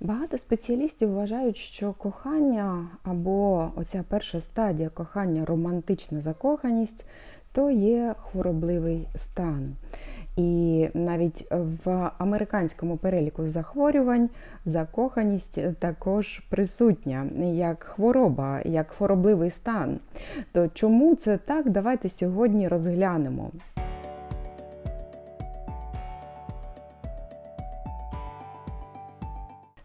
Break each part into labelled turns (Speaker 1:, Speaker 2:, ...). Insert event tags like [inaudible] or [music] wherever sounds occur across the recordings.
Speaker 1: Багато спеціалістів вважають, що кохання або оця перша стадія кохання, романтична закоханість, то є хворобливий стан. І навіть в американському переліку захворювань закоханість також присутня як хвороба, як хворобливий стан. То чому це так? Давайте сьогодні розглянемо.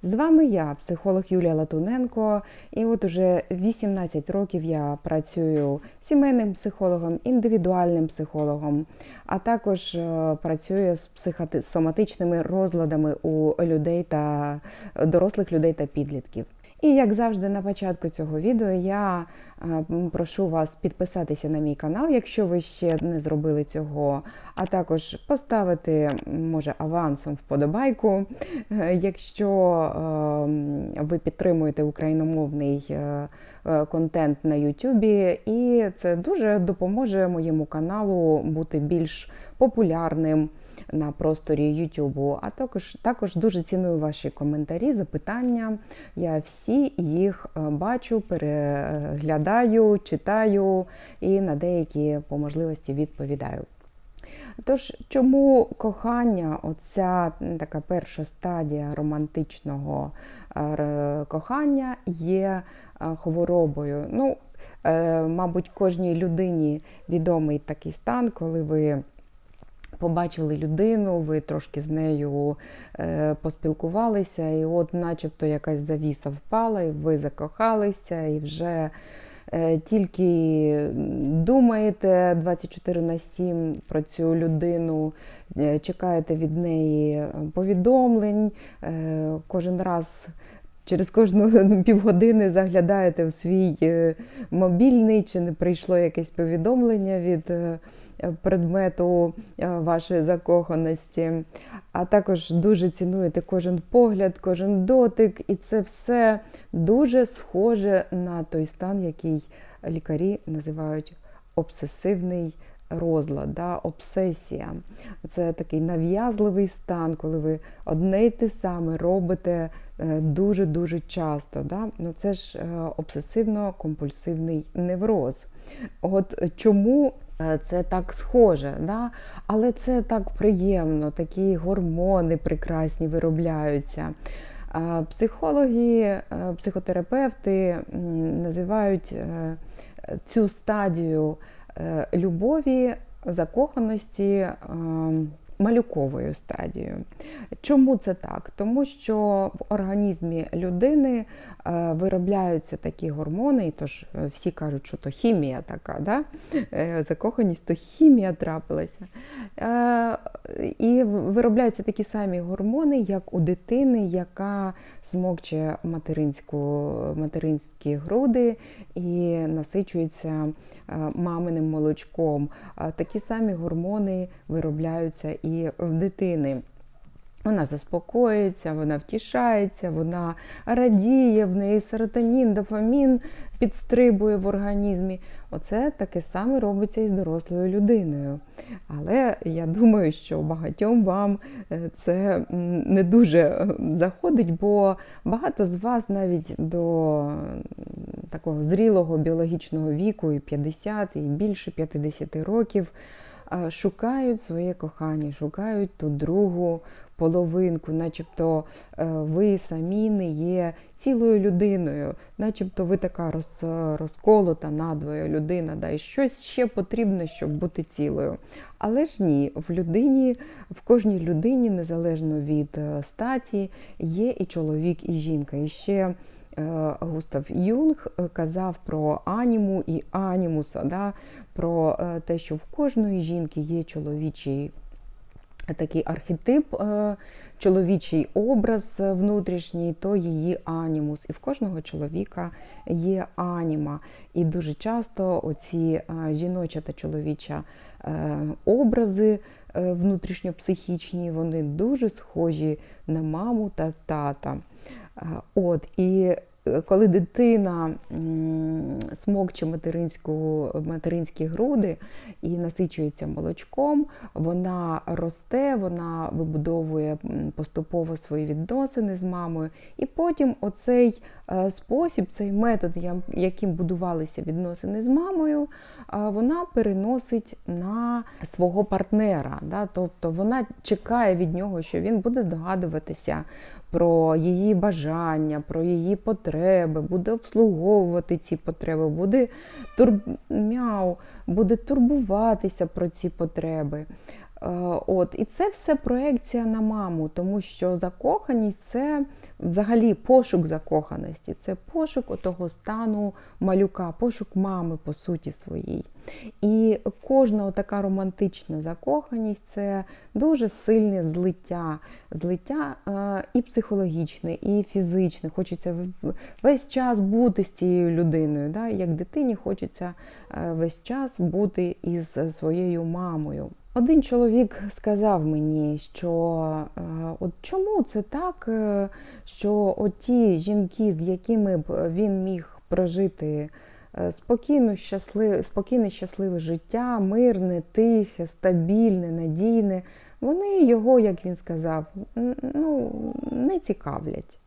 Speaker 1: З вами я, психолог Юлія Латуненко, і от уже 18 років я працюю сімейним психологом, індивідуальним психологом, а також е, працюю з психосоматичними розладами у людей та дорослих людей та підлітків. І як завжди, на початку цього відео я е, прошу вас підписатися на мій канал, якщо ви ще не зробили цього, а також поставити, може, авансом вподобайку, е, якщо е, ви підтримуєте україномовний контент на Ютубі, і це дуже допоможе моєму каналу бути більш популярним на просторі Ютубу. А також також дуже ціную ваші коментарі, запитання. Я всі їх е, бачу, переглядаю, читаю і на деякі по можливості відповідаю. Тож, чому кохання, оця така перша стадія романтичного е, кохання є е, хворобою? Ну, мабуть, кожній людині відомий такий стан, коли ви побачили людину, ви трошки з нею е, поспілкувалися, і от, начебто, якась завіса впала, і ви закохалися, і вже е, тільки думаєте 24 на 7 про цю людину, е, чекаєте від неї повідомлень, кожен раз. Через кожну [laughs] півгодини заглядаєте в свій мобільний, чи не прийшло якесь повідомлення від предмету е, вашої закоханості, а також дуже цінуєте кожен погляд, кожен дотик, і це все дуже схоже на той стан, який лікарі називають обсесивний. Розлад, да, обсесія. Це такий нав'язливий стан, коли ви одне й те саме робите дуже-дуже часто. Да? Ну, Це ж е, обсесивно-компульсивний невроз. От чому Е, це так схоже, да? але це так приємно, такі гормони прекрасні виробляються. Е, психологи, е, психотерапевти називають цю стадію любові, закоханості малюковою стадією. Чому це так? Тому що в організмі людини е, виробляються такі гормони, і тож е, всі кажуть, що то хімія така, да? Е, закоханість, то хімія трапилася. І виробляються такі самі гормони, як у дитини, яка смокче материнську, материнські груди і насичується маминим молочком. Такі самі гормони виробляються і в дитини. Вона заспокоюється, вона втішається, вона радіє, в неї серотонін, дофамін підстрибує в організмі. Оце таке саме робиться і з дорослою людиною. Але я думаю, що багатьом вам е, це не дуже заходить, бо багато з вас навіть до такого зрілого біологічного віку, і 50, і більше 50 років шукають своє кохання, шукають ту другу половинку, начебто е, ви самі не є цілою людиною, начебто ви така роз, розколота надвоє людина, да, і щось ще потрібно, щоб бути цілою. Але ж ні, в людині, в кожній людині, незалежно від е, статі, є і чоловік, і жінка. І ще Е, Густав Юнг е, казав про аніму і анімуса, да, про е, те, що в кожної жінки є чоловічий такий архетип, чоловічий образ внутрішній, то її анімус. І в кожного чоловіка є аніма. І дуже часто оці жіноча та чоловіча образи внутрішньопсихічні, вони дуже схожі на маму та тата. От, І е, коли дитина смокче материнську, материнські груди і насичується молочком, вона росте, вона вибудовує поступово свої відносини з мамою. І потім оцей е, спосіб, цей метод, яким будувалися відносини з мамою, вона переносить на свого партнера. Да? Тобто вона чекає від нього, що він буде здогадуватися про її бажання, про її потреби, буде обслуговувати ці потреби, буде тур... мяу, буде турбуватися про ці потреби. Е, От, і це все проекція на маму, тому що закоханість це взагалі пошук закоханості, це пошук отого стану малюка, пошук мами по суті своїй. І кожна така романтична закоханість це дуже сильне злиття, злиття е, і психологічне, і фізичне. Хочеться весь час бути з цією людиною. Да? Як дитині хочеться е, весь час бути із своєю мамою. Один чоловік сказав мені, що е, от чому це так, що оті жінки, з якими б він міг прожити е, спокійно, щасливе, спокійне, щасливе життя, мирне, тихе, стабільне, надійне, вони його, як він сказав, ну, не цікавлять.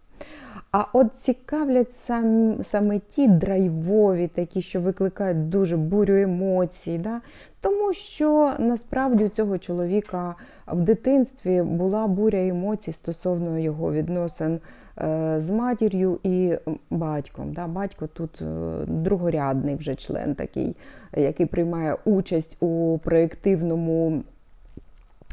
Speaker 1: А от цікавлять сам, саме ті драйвові, такі, що викликають дуже бурю емоцій. Да? Тому що насправді у цього чоловіка в дитинстві була буря емоцій стосовно його відносин з матір'ю і батьком. Да? Батько тут е, другорядний вже член такий, який приймає участь у проєктивному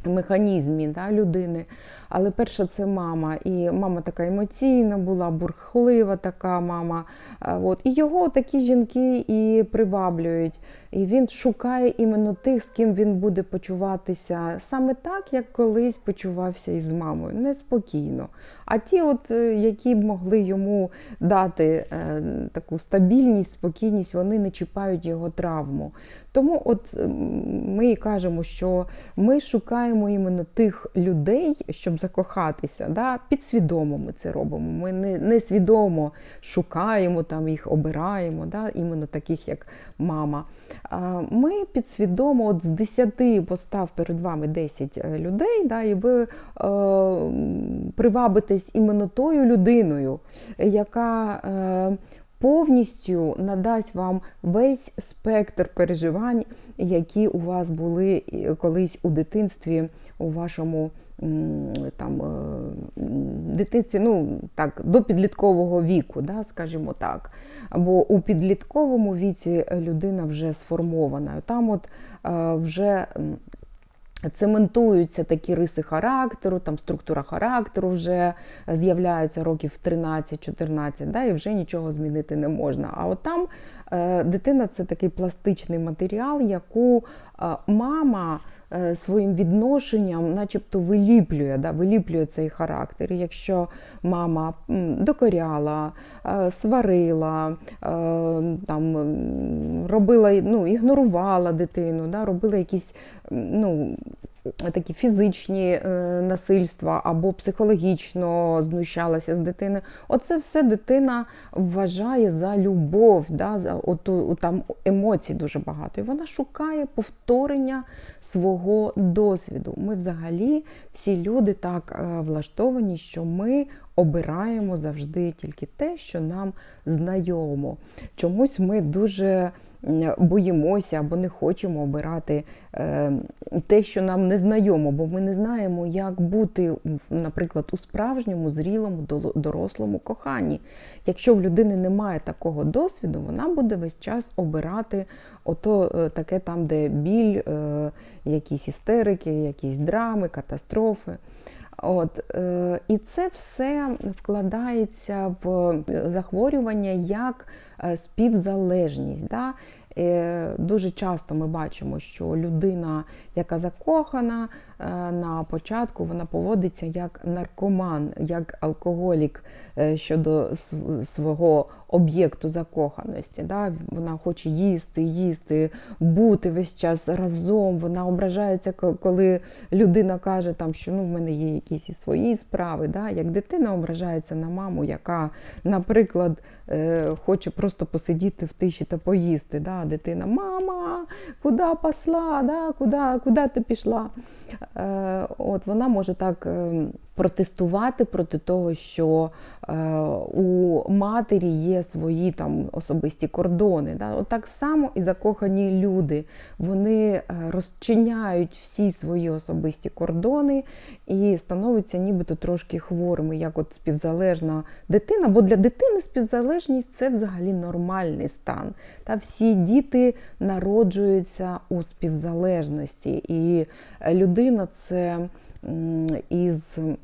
Speaker 1: механізмі да, людини. Але перша це мама. І мама така емоційна була, бурхлива така мама. От. І його такі жінки і приваблюють. І він шукає іменно тих, з ким він буде почуватися саме так, як колись почувався із мамою, неспокійно. А ті, от, е, які б могли йому дати е, таку стабільність, спокійність, вони не чіпають його травму. Тому от ми і кажемо, що ми шукаємо іменно тих людей, щоб закохатися. Да? Підсвідомо ми це робимо. Ми не, не свідомо шукаємо там їх, обираємо, да? іменно таких, як мама. Ми підсвідомо от з 10 постав перед вами 10 е, людей, да, і ви е, привабитесь іменно тою людиною, яка е, повністю надасть вам весь спектр переживань, які у вас були е, колись у дитинстві, у вашому там, е, дитинстві, ну так, до підліткового віку, да, скажімо так. Бо у підлітковому віці людина вже сформована. Там от е, вже цементуються такі риси характеру, там структура характеру вже з'являється років 13-14, да, і вже нічого змінити не можна. А от там е, дитина це такий пластичний матеріал, яку е, мама е, своїм відношенням, начебто, виліплює, да, виліплює цей характер. Якщо мама докоряла, е, сварила, е, там, робила, ну, ігнорувала дитину, да, робила якісь ну, такі фізичні е, насильства або психологічно знущалася з дитини. Оце все дитина вважає за любов, да, за оту, там емоцій дуже багато. І вона шукає повторення свого досвіду. Ми взагалі всі люди так е, влаштовані, що ми обираємо завжди тільки те, що нам знайомо. Чомусь ми дуже боїмося або не хочемо обирати е, те, що нам не знайомо, бо ми не знаємо, як бути, наприклад, у справжньому, зрілому, дорослому коханні. Якщо в людини немає такого досвіду, вона буде весь час обирати ото е, таке там, де біль, е, якісь істерики, якісь драми, катастрофи. От, е, і це все вкладається в захворювання як е, співзалежність. Да? Е, Дуже часто ми бачимо, що людина, яка закохана на початку, вона поводиться як наркоман, як алкоголік е, щодо свого об'єкту закоханості. Да? Вона хоче їсти, їсти, бути весь час разом. Вона ображається, коли людина каже, там, що ну, в мене є якісь свої справи. Да? Як дитина ображається на маму, яка, наприклад, е, хоче просто посидіти в тиші та поїсти. Да? Дитина, мама, куди посла, да? куди, куди ти пішла? Е, от вона може так е, протестувати проти того, що е, у матері є свої там особисті кордони. Да? От так само і закохані люди. Вони е, розчиняють всі свої особисті кордони і становляться нібито трошки хворими, як от співзалежна дитина. Бо для дитини співзалежність це взагалі нормальний стан. Та всі діти народжуються у співзалежності, і людина це. Із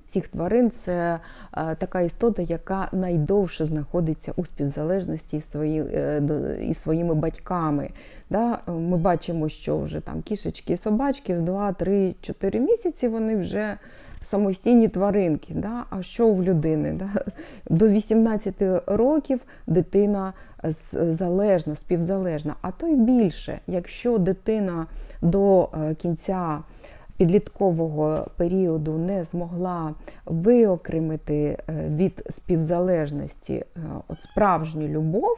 Speaker 1: всіх тварин це е, така істота, яка найдовше знаходиться у співзалежності із, свої, е, із своїми батьками. Да? Е, Ми бачимо, що вже там кішечки і собачки в 2, 3, 4 місяці вони вже самостійні тваринки. Да? А що в людини? Да? До 18 років дитина залежна, співзалежна, а то й більше. Якщо дитина до е, кінця підліткового періоду не змогла виокремити е, від співзалежності е, от справжню любов,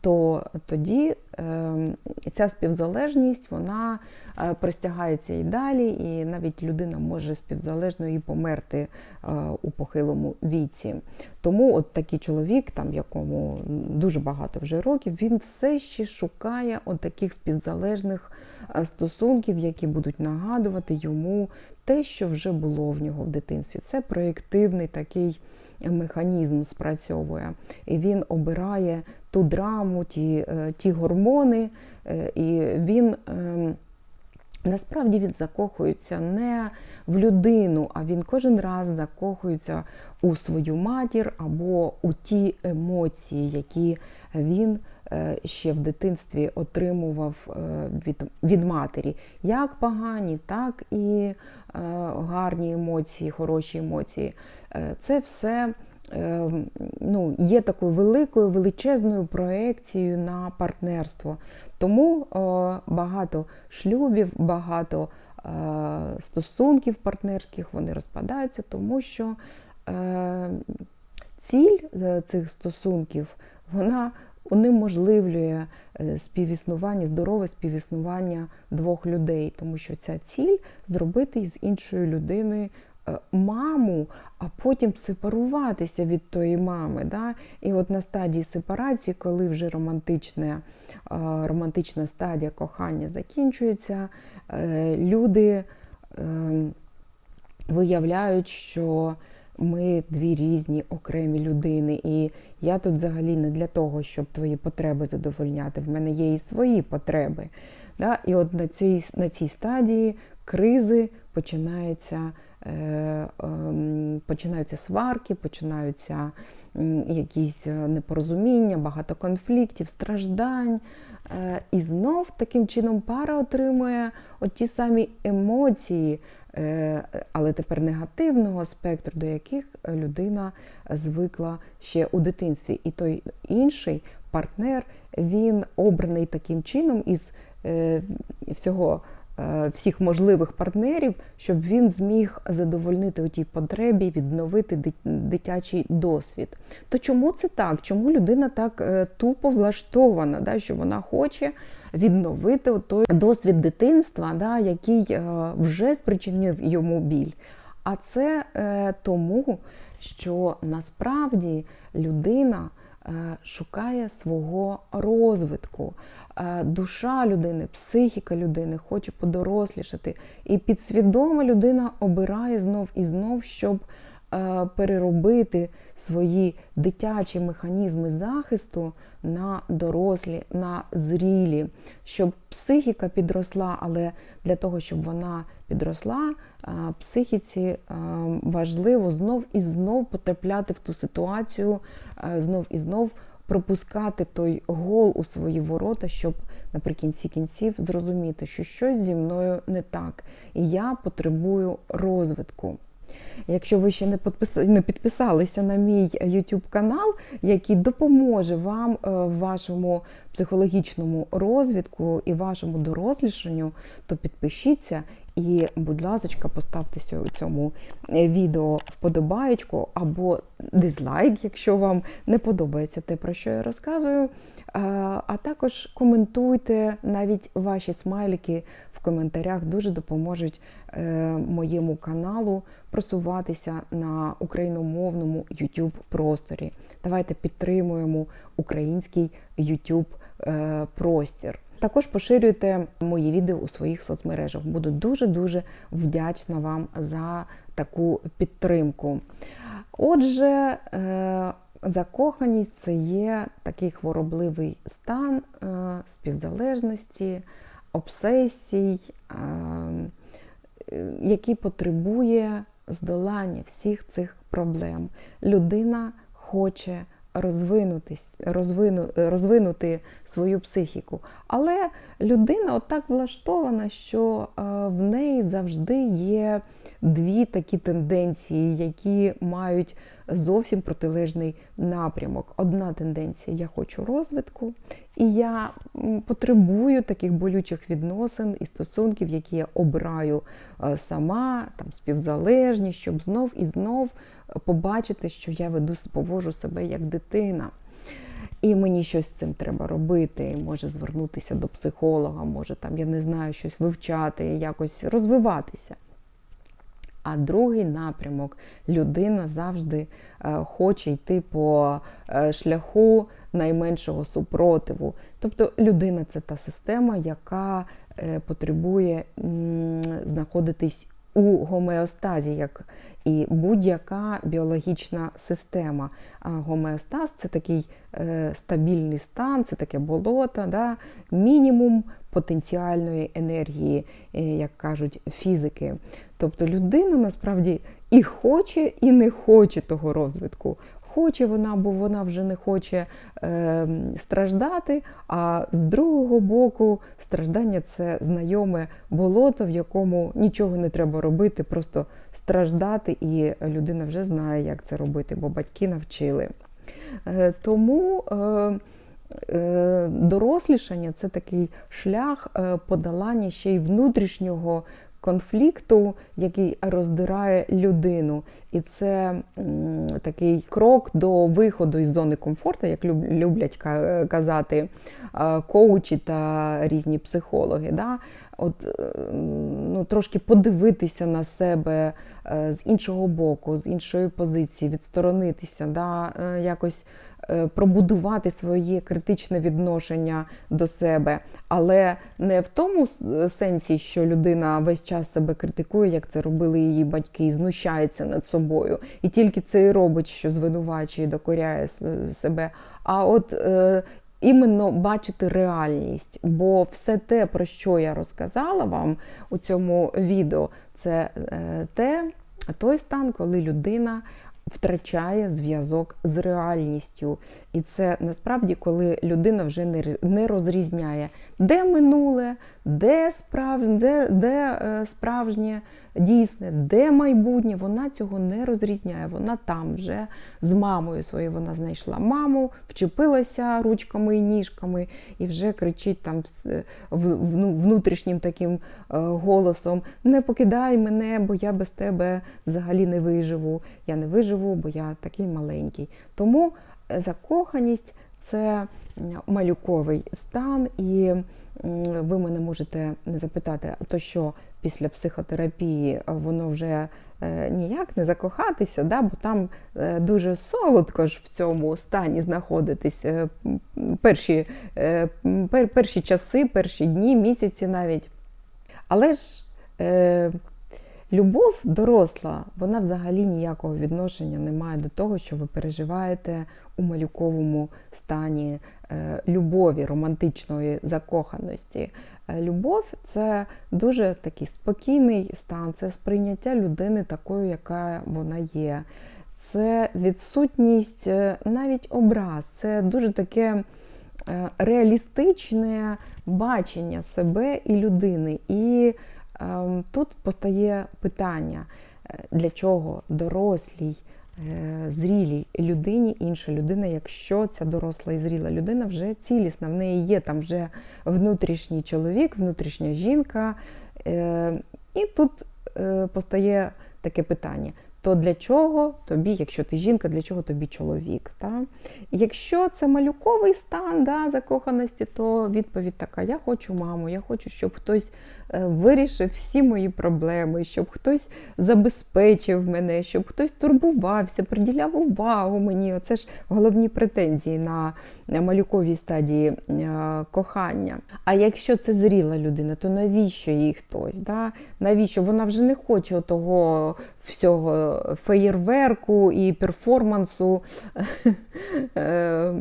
Speaker 1: то тоді е, ця співзалежність вона е, простягається і далі, і навіть людина може співзалежною і померти е, у похилому віці. Тому от такий чоловік, там якому дуже багато вже років, він все ще шукає от таких співзалежних е, стосунків, які будуть нагадувати йому те, що вже було в нього в дитинстві. Це проєктивний такий механізм спрацьовує. І він обирає ту драму, ті, е, ті гормони, е, і він. ем, Насправді він закохується не в людину, а він кожен раз закохується у свою матір або у ті емоції, які він е, ще в дитинстві отримував від, від матері. Як погані, так і гарні емоції, хороші емоції. Це все ну, є такою великою величезною проекцією на партнерство. Тому е, багато шлюбів, багато е, стосунків партнерських вони розпадаються, тому що е, ціль е, цих стосунків вона унеможливлює е, співіснування, здорове співіснування двох людей, тому що ця ціль зробити із іншою людиною е, маму, а потім сепаруватися від тої мами. Да? І от на стадії сепарації, коли вже романтичне, е, романтична стадія кохання закінчується, е, люди е, виявляють, що ми дві різні окремі людини, і я тут взагалі не для того, щоб твої потреби задовольняти. В мене є і свої потреби. Да? І от на цій, на цій стадії кризи починається. Е, ем, Починаються сварки, починаються якісь е, непорозуміння, багато конфліктів, страждань. Е, І знов таким чином пара отримує от ті самі емоції, але тепер негативного спектру, до яких людина звикла ще у дитинстві. І той інший партнер він обраний таким чином із всього. Е, Всіх можливих партнерів, щоб він зміг задовольнити у тій потребі, відновити дитячий досвід. То чому це так? Чому людина так е, тупо влаштована, да, що вона хоче відновити той досвід дитинства, да, який е, вже спричинив йому біль? А це тому, що насправді людина шукає свого розвитку. Е, Душа людини, психіка людини хоче подорослішати. І підсвідома людина обирає знов і знов, щоб е, переробити свої дитячі механізми захисту на дорослі, на зрілі, щоб психіка підросла, але для того, щоб вона підросла, е, психіці е, важливо знов і знов потрапляти в ту ситуацію, е, знов і знов пропускати той гол у свої ворота, щоб наприкінці кінців зрозуміти, що щось зі мною не так, і я потребую розвитку. Якщо ви ще не підпис- не підписалися на мій YouTube канал, який допоможе вам е, в вашому психологічному розвитку і вашому дорослішанню, то підпишіться і, будь ласка, поставте сьо- цьому е, відео вподобаєчку або дизлайк, якщо вам не подобається те, про що я розказую. Е, А також коментуйте навіть ваші смайлики коментарях дуже допоможуть е, моєму каналу просуватися на україномовному YouTube просторі. Давайте підтримуємо український YouTube е, простір. Також поширюйте мої відео у своїх соцмережах. Буду дуже дуже вдячна вам за таку підтримку. Отже, е, закоханість це є такий хворобливий стан співзалежності, обсесій, який потребує здолання всіх цих проблем. Людина хоче розвинутись, розвину, розвинути свою психіку. Але людина отак влаштована, що е, в неї завжди є дві такі тенденції, які мають зовсім протилежний напрямок. Одна тенденція я хочу розвитку, і я потребую таких болючих відносин і стосунків, які я обираю е, сама, там співзалежність, щоб знов і знов побачити, що я веду поводжу себе як дитина. І мені щось з цим треба робити, може звернутися до психолога, може там, я не знаю, щось вивчати, якось розвиватися. А другий напрямок людина завжди е, хоче йти по е, шляху найменшого супротиву. Тобто людина це та система, яка е, потребує знаходитись у гомеостазі, як і будь-яка біологічна система. А гомеостаз це такий стабільний стан, це таке болото, да? мінімум потенціальної енергії, як кажуть фізики. Тобто людина насправді і хоче, і не хоче того розвитку. Хоче вона, бо вона вже не хоче е, страждати. А з другого боку, страждання це знайоме болото, в якому нічого не треба робити, просто страждати, і людина вже знає, як це робити, бо батьки навчили. Е, тому е, е, дорослішання це такий шлях е, подолання ще й внутрішнього конфлікту, який роздирає людину. І це такий крок до виходу із зони комфорту, як люблять казати е, коучі та різні психологи. Да? От, е, ну, трошки подивитися на себе е, з іншого боку, з іншої позиції, відсторонитися, да? якось пробудувати своє критичне відношення до себе, але не в тому сенсі, що людина весь час себе критикує, як це робили її батьки, і знущається над собою, і тільки це і робить, що звинувачує, докоряє себе. А от е, іменно бачити реальність, бо все те, про що я розказала вам у цьому відео, це е, те, той стан, коли людина втрачає зв'язок з реальністю. І це насправді, коли людина вже не, розрізняє, де минуле, де справжнє, де, де е, справжнє дійсне, де майбутнє. Вона цього не розрізняє. Вона там вже з мамою своєю вона знайшла маму, вчепилася ручками і ніжками і вже кричить там в- вну- внутрішнім таким е, голосом: не покидай мене, бо я без тебе взагалі не виживу. Я не виживу, бо я такий маленький. Тому е, закоханість це малюковий стан, і ви мене можете запитати, то що після психотерапії воно вже е, ніяк не закохатися, да? бо там е, дуже солодко ж в цьому стані знаходитись е, перші, пер- перші часи, перші дні, місяці навіть. Але ж любов доросла, вона взагалі ніякого відношення не має до того, що ви переживаєте у малюковому стані е, любові, романтичної закоханості. Е, Любов це дуже такий спокійний стан, це сприйняття людини такою, яка вона є. Це відсутність е, навіть образ, це дуже таке реалістичне бачення себе і людини. І тут постає питання, е, для чого дорослій, е, зрілій людині інша людина, якщо ця доросла і зріла людина вже цілісна, в неї є там вже внутрішній чоловік, внутрішня жінка. Е, І тут е, постає таке питання. То для чого тобі, якщо ти жінка, для чого тобі чоловік? Та? Якщо це малюковий стан да, закоханості, то відповідь така: я хочу маму, я хочу, щоб хтось вирішив всі мої проблеми, щоб хтось забезпечив мене, щоб хтось турбувався, приділяв увагу мені. Оце ж головні претензії на малюковій стадії е, кохання. А якщо це зріла людина, то навіщо їй хтось? Да? Навіщо? Вона вже не хоче того всього феєрверку і перформансу, [laughs] е,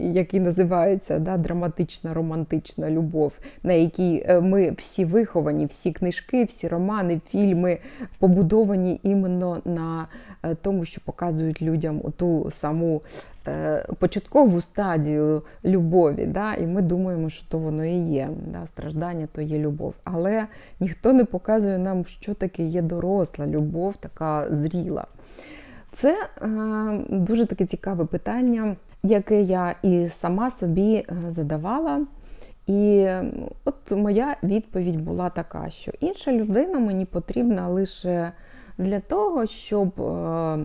Speaker 1: який називається да, драматична романтична любов, на якій е, ми всі виховані, всі книжки, всі романи, фільми побудовані іменно на е, тому, що показують людям ту саму початкову стадію любові. Да? І ми думаємо, що то воно і є. Да? Страждання то є любов. Але ніхто не показує нам, що таке є доросла любов, така зріла. Це е, дуже таке цікаве питання, яке я і сама собі задавала. І от моя відповідь була така, що інша людина мені потрібна лише для того, щоб е,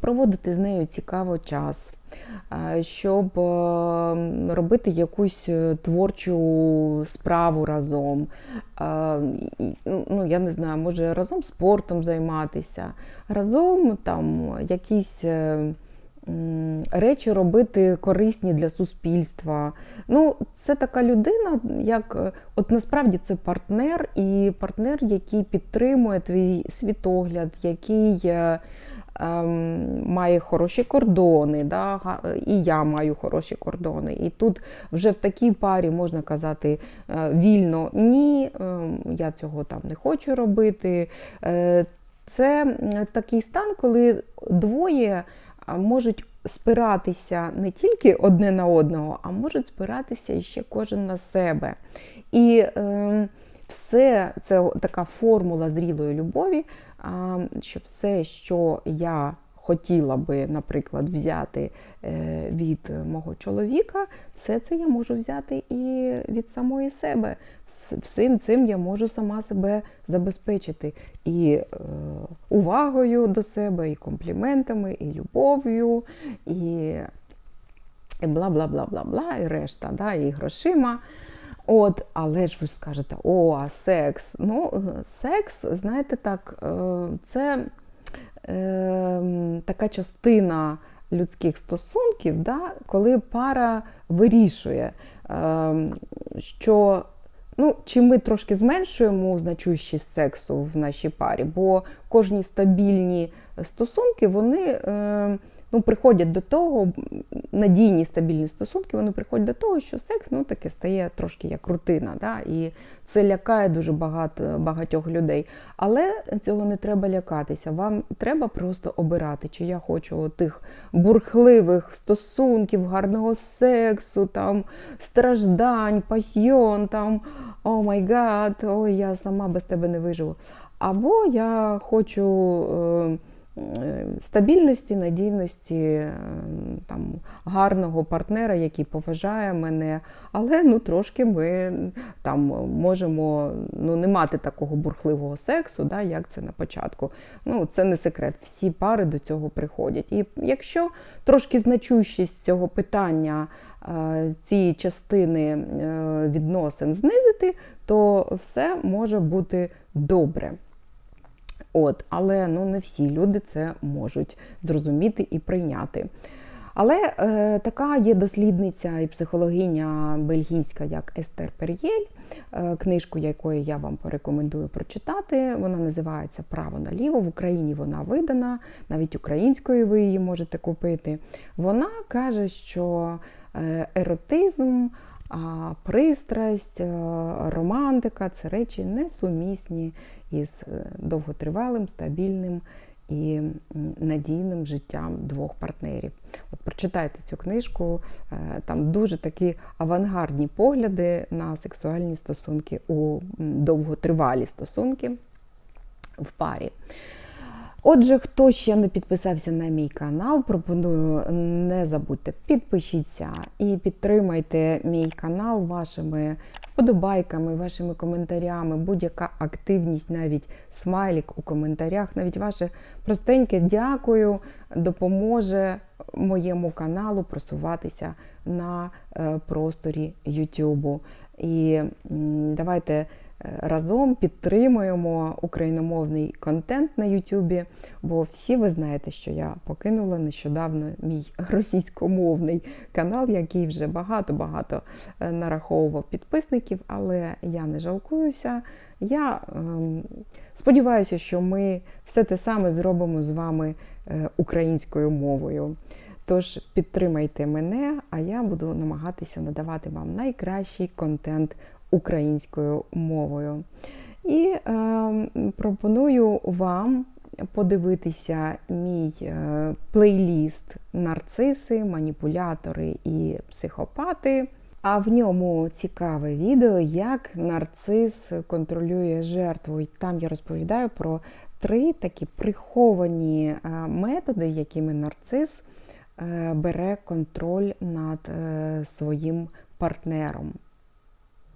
Speaker 1: проводити з нею цікаво час, щоб робити якусь творчу справу разом. Ну, я не знаю, може разом спортом займатися, разом там якісь. Е, Речі робити корисні для суспільства. Ну, це така людина, як е, от насправді це партнер, і партнер, який підтримує твій світогляд, який е, ем, має хороші кордони, да, і я маю хороші кордони. І тут вже в такій парі можна казати е, вільно ні, ем, я цього там не хочу робити. Е, Це такий стан, коли двоє можуть спиратися не тільки одне на одного, а можуть спиратися ще кожен на себе. І е, все це така формула зрілої любові, що все, що я хотіла би, наприклад, взяти е, від мого чоловіка, все це я можу взяти і від самої себе. Вс- Всім цим я можу сама себе забезпечити і е, увагою до себе, і компліментами, і любов'ю, і бла бла бла бла бла, і решта, да, і грошима. От, але ж ви скажете, о, а секс. Ну, е, секс, знаєте так, це е, така частина людських стосунків, да, коли пара вирішує, е, що ну, чи ми трошки зменшуємо значущість сексу в нашій парі, бо кожні стабільні стосунки, вони е, ну, приходять до того, надійні стабільні стосунки, вони приходять до того, що секс ну, таки стає трошки як рутина. Да? І це лякає дуже багато, багатьох людей. Але цього не треба лякатися. Вам треба просто обирати, чи я хочу тих бурхливих стосунків, гарного сексу, там, страждань, пасьйон, там, о май гад, ой, я сама без тебе не виживу. Або я хочу. Е, Стабільності, надійності, е, там, гарного партнера, який поважає мене, але ну, трошки ми там можемо ну, не мати такого бурхливого сексу, да, як це на початку. Ну, Це не секрет. Всі пари до цього приходять. І якщо трошки значущість цього питання е, цієї частини е, відносин знизити, то все може бути добре. От, але ну, не всі люди це можуть зрозуміти і прийняти. Але е, така є дослідниця і психологиня бельгійська, як Естер Пер'єль, е, книжку якої я вам порекомендую прочитати. Вона називається Право наліво. В Україні вона видана, навіть українською ви її можете купити. Вона каже, що е, еротизм, а пристрасть, е, романтика це речі несумісні із е, довготривалим, стабільним і надійним життям двох партнерів. От прочитайте цю книжку, е, там дуже такі авангардні погляди на сексуальні стосунки у довготривалі стосунки в парі. Отже, хто ще не підписався на мій канал, пропоную не забудьте, підпишіться і підтримайте мій канал вашими вподобайками, вашими коментарями, будь-яка активність, навіть смайлік у коментарях, навіть ваше простеньке дякую допоможе моєму каналу просуватися на е, просторі Ютубу. І давайте разом підтримуємо україномовний контент на Ютубі, бо всі ви знаєте, що я покинула нещодавно мій російськомовний канал, який вже багато-багато е, нараховував підписників, але я не жалкуюся. Я ем, сподіваюся, що ми все те саме зробимо з вами е, українською мовою. Тож підтримайте мене, а я буду намагатися надавати вам найкращий контент українською мовою. І е, пропоную вам подивитися мій е, плейліст нарциси, маніпулятори і психопати. А в ньому цікаве відео, як нарцис контролює жертву. І там я розповідаю про три такі приховані е, методи, якими нарцис е, бере контроль над е, своїм партнером.